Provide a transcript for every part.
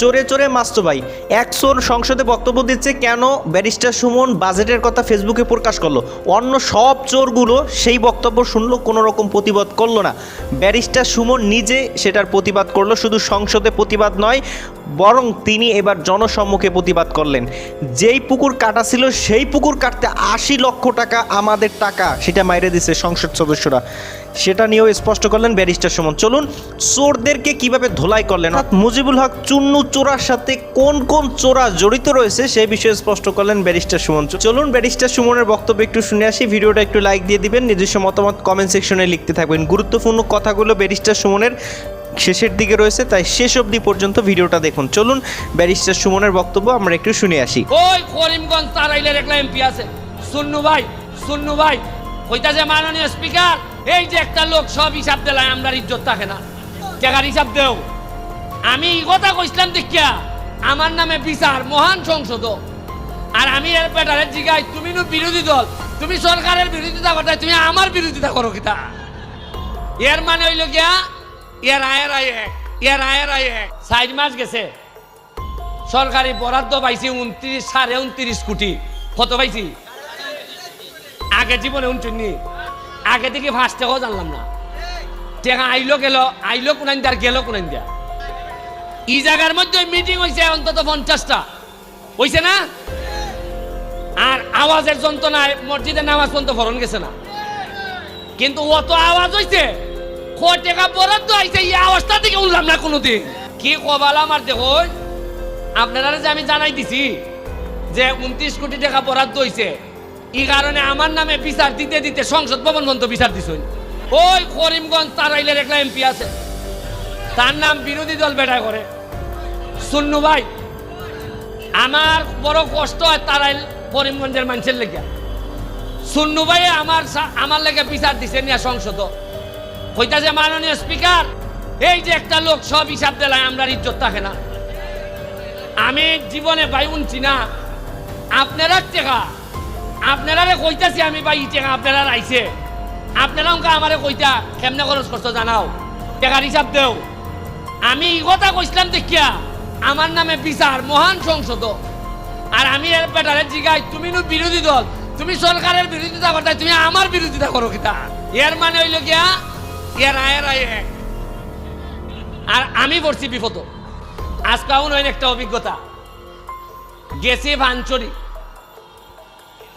চোরে চোরে মাস্তো ভাই এক চোর সংসদে বক্তব্য দিচ্ছে, কেন ব্যারিস্টার সুমন বাজেটের কথা ফেসবুকে প্রকাশ করল? অন্য সব চোরগুলো সেই বক্তব্য শুনলো কোনো রকম প্রতিবাদ করল না। ব্যারিস্টার সুমন নিজে সেটার প্রতিবাদ করল, শুধু সংসদে প্রতিবাদ নয়, বরং তিনি এবার জনসম্মুখে প্রতিবাদ করলেন। যেই পুকুর কাটা ছিল, সেই পুকুর কাটতে আশি লক্ষ টাকা আমাদের টাকা, সেটা মাইরে দিছে সংসদ সদস্যরা। সেটা নিয়েও স্পষ্ট করলেন ব্যারিস্টার সুমন। চলুন, চোরদেরকে কীভাবে ধোলাই করলেন? মুজিবুল হক, চুন্নু চোরার সাথে কোন কোন চোরা জড়িত রয়েছে সেই বিষয়ে স্পষ্ট করলেন ব্যারিস্টার সুমন। চলুন, ব্যারিস্টার সুমনের বক্তব্য একটু শুনে আসি। ভিডিওটা একটু লাইক দিয়ে দিবেন, নিজস্ব মতামত কমেন্ট সেকশনে লিখতে থাকবেন। গুরুত্বপূর্ণ কথাগুলো ব্যারিস্টার সুমনের শেষের দিকে রয়েছে, তাই শেষ অবধি পর্যন্ত ভিডিওটা দেখুন। চলুন, ব্যারিস্টার সুমনের বক্তব্য আমরা একটু শুনে আসি। ওই করিমগঞ্জ তারাইলের একটা এমপি আছে। সুন্নু ভাই সুন্নু ভাই, কইতাছে মাননীয় স্পিকার এই যে একটা লোক সব হিসাব দিলায় আমরা ইজ্জত থাকে না। টাকার হিসাব দেও। আমি কথা কইছিলাম দেখিয়া, আমার নামে বিচার, মহান সংসদ আর আমি এর পেটারে জিগাই, তুমি নু বিরোধী দল, তুমি সরকারের বিরোধিতা করতে, তুমি আমার বিরোধিতা করো কিতা? এর মানে হইল গিয়া, এর আয়ের আয় এর আয়ের আয় চার মাস গেছে, সরকারি বরাদ্দ পাইছি উনত্রিশ, সাড়ে উনত্রিশ কোটি। কত পাইছি? আগে জীবনে উনচুন্নি আগে থেকে ফার্স্ট টাকাও জানলাম না। টেকা আইলো গেল, আইলো কোনাইন দিয়ে গেল কোনাইন দিয়া। এই জায়গার মধ্যে মিটিং হয়েছে অন্তত পঞ্চাশটা। হয়েছে না? আর আওয়াজের যন্ত্রণায় মসজিদে নামাজ পর্যন্ত ভরণ গেছে না। কিন্তু অত আওয়াজ হয়েছে ক টাকা বরাদ্দ আইছে, এই আওয়াজটা থেকে উঠলাম না কোনোদিন। কি কবাল আমার দেখো আপনারা যে আমি জানাই দিছি যে উনত্রিশ কোটি টাকা বরাদ্দ হয়েছে এই কারণে আমার নামে বিচার দিতে দিতে সংসদ ভবন পর্যন্ত বিচার দিছ ওই করিমগঞ্জ তারাইলের একটা এমপি আছে। তার নাম বিরোধী দল বেটা করে। সুন্নু ভাই, আমার বড় কষ্ট হয় তারাইল করিমগঞ্জের মানুষের লেগে সুন্নু ভাই আমার আমার লেগে বিচার দিছে নিয়ে সংসদ। কইতাছে মাননীয় স্পিকার, এই যে একটা লোক সব হিসাব দিলায় আমরা ইজ্জত থাকে না। আমি জীবনে ভাই উনছি না। আপনারা টেকা আপনারা কইতাছি আমি ভাই ই টেকা আপনারা আইছে। আপনারা আমারে কইতা, কেমনে খরচ করছ জানাও। টেকার হিসাব দেও। আমি এই কথা কইছিলাম দেখিয়া, আমার নামে বিচার, মহান সংসদ আর আমি এর পেটারে জিগাই, তুমি নু বিরোধী দল, তুমি সরকারের বিরোধিতা করতে, তুমি আমার বিরোধিতা করো কিতা। এর মানে হইল গিয়া, এর আয়ের আয় আর আমি পড়ছি বিপদ আজকে একটা অভিজ্ঞতা। গেছি ফানচরি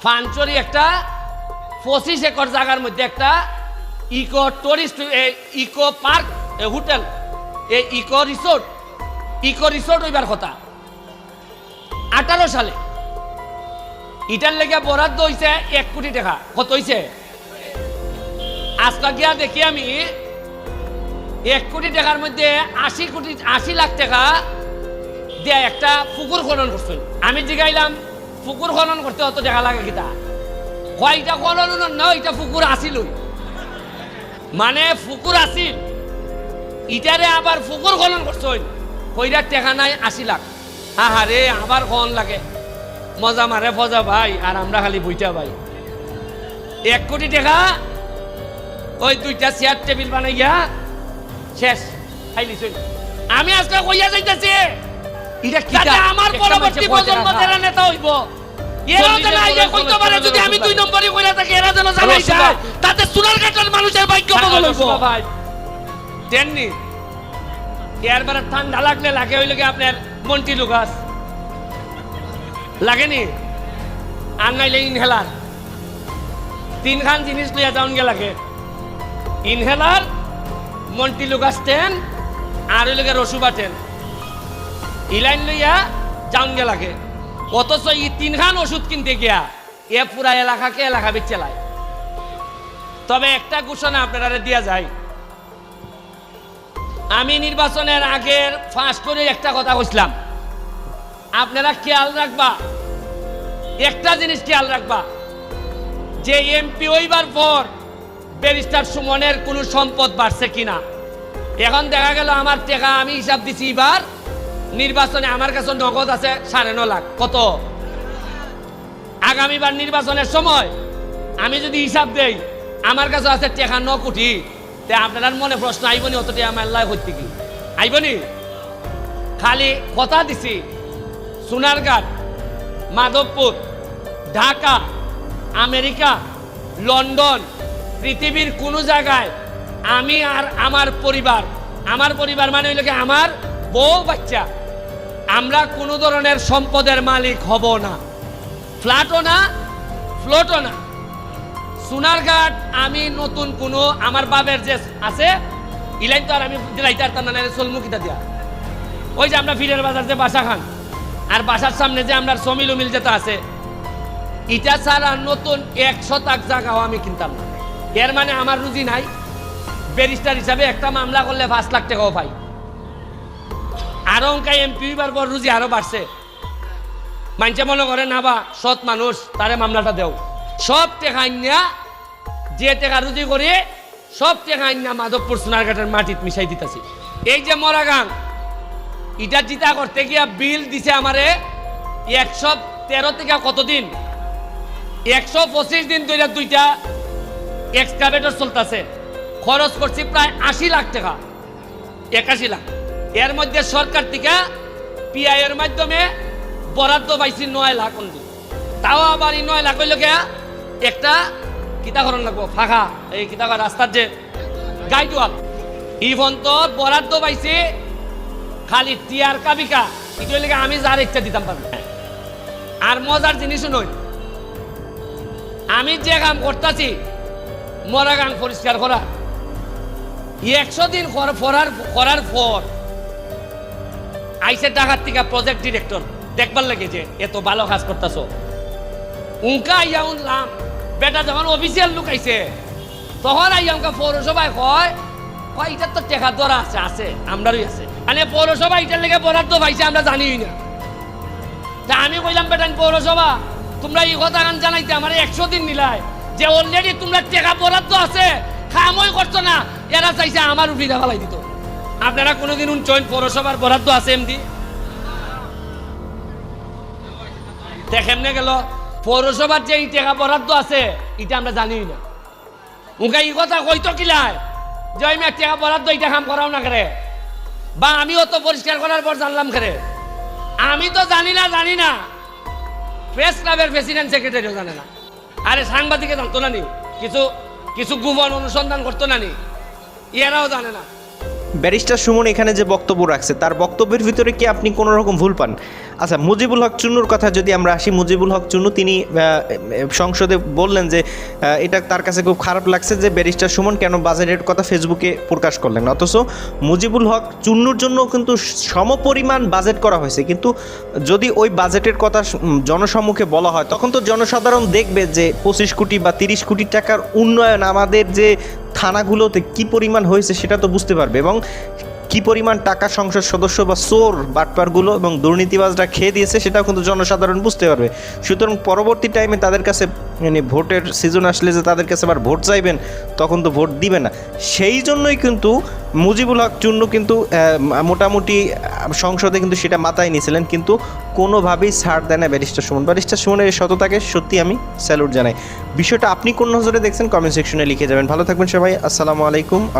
ফানচরি একটা পঁচিশ একর জায়গার মধ্যে একটা eco tourist eco park hotel এই ইকো রিসোর্ট। ইকো রিসোর্ট হইবার কথা। আঠারো সালে। ইটার লেগে বরাদ্দ হইছে এক কোটি টাকা। কত হইছে? আজকে গিয়া দেখি আমি, এক কোটি টাকার মধ্যে আশি কোটি, আশি লাখ টাকা দিয়ে একটা পুকুর খনন করছে আমি জিগাইলাম পুকুর খনন করতে অত টাকা লাগে কিতা? কয়টা খনন না এটা পুকুর আসিল। মানে পুকুর আসিল, ইটারে আবার পুকুর খনন করছে কইরা টাকা নাই আশি লাখ আহারে, আবার খন লাগে। মজা মারে ফজা ভাই, আর আমরা খালি বইটা ভাই। এক কোটি টাকা, ওই দুইটা চেয়ার টেবিল বানাইয়া শেষ, খাইলি আমি আজকে কইয়া যাইতাছি। এটা কি আমার পরবর্তী প্রজন্ম যারা নেতা হইব। এরা যেন আইয়া কইতে পারে যদি আমি দুই নম্বরই কইরা থাকি এরা যেন জানাই যায় তাতে সোনার কাটার মানুষের ভাগ্য বদল হইব। ভাই দেননি। এরবারে ঠান্ডা লাগলে লাগে হইলে কি আপনার মন্টি লুকাস। লাগেনি? আর নাইলে ইনহেলার। তিনখান জিনিস লইয়া যাওন গে লাগে। ইনহেলার মন্টি লুকাস টেন আর হইলে রসুবা টেন। ইলাইন লইয়া যাওন গে লাগে। অথচ ই তিনখান ওষুধ কিনতে গিয়া এ পুরা এলাকাকে এলাকা বেচেলায় তবে একটা ঘোষণা আপনারা দিয়া যায়। আমি নির্বাচনের আগের ফাঁস করে একটা কথা কইছিলাম। আপনারা খেয়াল রাখবা, একটা জিনিস খেয়াল রাখবা। যে এমপি হইবার পর ব্যারিস্টার সুমনের কোনো সম্পদ বাড়ছে কিনা। এখন দেখা গেল আমার টাকা আমি হিসাব দিছি এবার নির্বাচনে আমার কাছে নগদ আছে সাড়ে ন লাখ। কত? আগামীবার নির্বাচনের সময় আমি যদি হিসাব দেই, আমার কাছে আছে টাকা ন কোটি। তে আপনার মনে প্রশ্ন আইবনি অত টাকা আমার লাই হইতে কি? আইবনি খালি কথা দিছি সোনারঘাট মাধবপুর, ঢাকা, আমেরিকা, লন্ডন, পৃথিবীর কোনো জায়গায় আমি আর আমার পরিবার আমার পরিবার মানে হইল কি আমার বউ বাচ্চা। আমরা কোনো ধরনের সম্পদের মালিক হব না। ফ্ল্যাটও না, ফ্লোটও না। সোনারঘাট আমি নতুন কোনো, আমার বাবের যে আছে ইলাইন তো আর আমি দিলাইতে তার না সোলমুখিতা দিয়া। ওই যে আমরা ফিরের বাজার যে বাসা খান, আর বাসার সামনে যে আমরা সমিল উমিল যেটা আছে ইটা ছাড়া নতুন এক শতাক জায়গাও আমি কিনতাম না। এর মানে আমার রুজি নাই। ব্যারিস্টার হিসাবে একটা মামলা করলে পাঁচ লাখ টাকাও পাই। আরও অঙ্কা এমপি বার পর রুজি আরও বাড়ছে। মানুষে মনে করে, না বা, সৎ মানুষ, তারে মামলাটা দেও। সব টেকা যে টেকা রুজি করে, সব টেকা আইনা মাধবপুর সোনারঘাটের মাটিত মিশাই দিতেছি। এই যে মরাগাং ইটা জিতা করতে গিয়া বিল দিছে আমারে একশো তেরো থেকে কতদিন? একশো পঁচিশ দিন ধরে দুইটা এক্সকাভেটর চলতেছে। খরচ করছি প্রায় আশি লাখ টাকা। একাশি লাখ। এর মধ্যে সরকার থেকে পিআই এর মাধ্যমে বরাদ্দ পাইছি নয় লাখ তাও আবার এই নয় লাখ গিয়া একটা কিতাকরণ লাগবো, ফাঁকা। এই কিতাকর রাস্তার যে গাইড ওয়াল ইভন তো বরাদ্দ পাইছি খালি টিয়ার কাবিকা। এটা হইলে গিয়া আমি যার ইচ্ছা দিতাম পারব আর মজার জিনিসও নই আমি যে কাম করতেছি, মরা গান পরিষ্কার করা। একশো দিন কর- করার করার পর আইসে ঢাকার থেকে প্রজেক্ট ডিরেক্টর দেখবার লাগে যে, এত ভালো কাজ করতেছ। উনকা আইয়া উনলাম। বেটা যখন অফিসিয়াল লোক আইছে, তখন আইয়া উনকা পৌরসভায় কয় কয় এটার তো টেকা ধরা আছে আছে, আমরারই আছে। মানে পৌরসভা এটার লেগে বরাদ্দ পাইছে, আমরা জানিই না। তা আমি কইলাম বেটান পৌরসভা, তোমরা এই কথা গান জানাইতে, আমার একশো দিন মিলায়, যে অলরেডি তোমরা টেকা বরাদ্দ আছে খামই করছ না। এরা চাইছে আমার উঠিটা ফেলাই দিত। আপনারা কোনোদিন উনচইন পৌরসভার বরাদ্দ আছে এমনি দেখেমনে গেল, পৌরসভার যে এই টাকা বরাদ্দ আছে এটা আমরা জানি না। উনকা এই কথা কইতো কিলায় যে আমি টাকা বরাদ্দ এটা কাম করাও না করে। বা আমিও তো পরিষ্কার করার পর জানলাম করে। আমি তো জানি না জানি না। প্রেস ক্লাবের প্রেসিডেন্ট সেক্রেটারিও জানে না। আরে সাংবাদিকে জানতো না নি কিছু কিছু গোপন অনুসন্ধান করতো না নি। এরাও জানে না। ব্যারিস্টার সুমন এখানে যে বক্তব্য রাখছে, তার বক্তব্যের ভিতরে কি আপনি কোনো রকম ভুল পান? আচ্ছা মুজিবুল হক চুন্নুর কথা যদি আমরা আসি, মুজিবুল হক চুন্নু, তিনি সংসদে বললেন যে এটা তার কাছে খুব খারাপ লাগছে যে ব্যারিস্টার সুমন কেন বাজেটের কথা ফেসবুকে প্রকাশ করলেন। অথচ মুজিবুল হক চুন্নুর জন্য কিন্তু সমপরিমাণ বাজেট করা হয়েছে। কিন্তু যদি ওই বাজেটের কথা জনসম্মুখে বলা হয়, তখন তো জনসাধারণ দেখবে যে পঁচিশ কোটি বা তিরিশ কোটি টাকার উন্নয়ন আমাদের যে থানাগুলোতে কি পরিমাণ হয়েছে সেটা তো বুঝতে পারবে এবং কি পরিমাণ টাকা সংসদ সদস্য বা চোর বাটপারগুলো এবং দুর্নীতিবাজরা খেয়ে দিয়েছে সেটাও কিন্তু জনসাধারণ বুঝতে পারবে। সুতরাং পরবর্তী টাইমে তাদের কাছে মানে ভোটের সিজন আসলে যে তাদের কাছে আবার ভোট চাইবেন, তখন তো ভোট দিবে না। সেই জন্যই কিন্তু মুজিবুল হক চুন্নু কিন্তু মোটামুটি সংসদে কিন্তু সেটা মাথায় নিয়েছিলেন। কিন্তু কোনোভাবেই ছাড় দেয় না ব্যারিস্টার সুমন। ব্যারিস্টার সুমনের এই সততাকে সত্যি আমি স্যালুট জানাই। বিষয়টা আপনি কোন নজরে দেখছেন কমেন্ট সেকশনে লিখে যাবেন। ভালো থাকবেন সবাই। আসসালামু আলাইকুম আ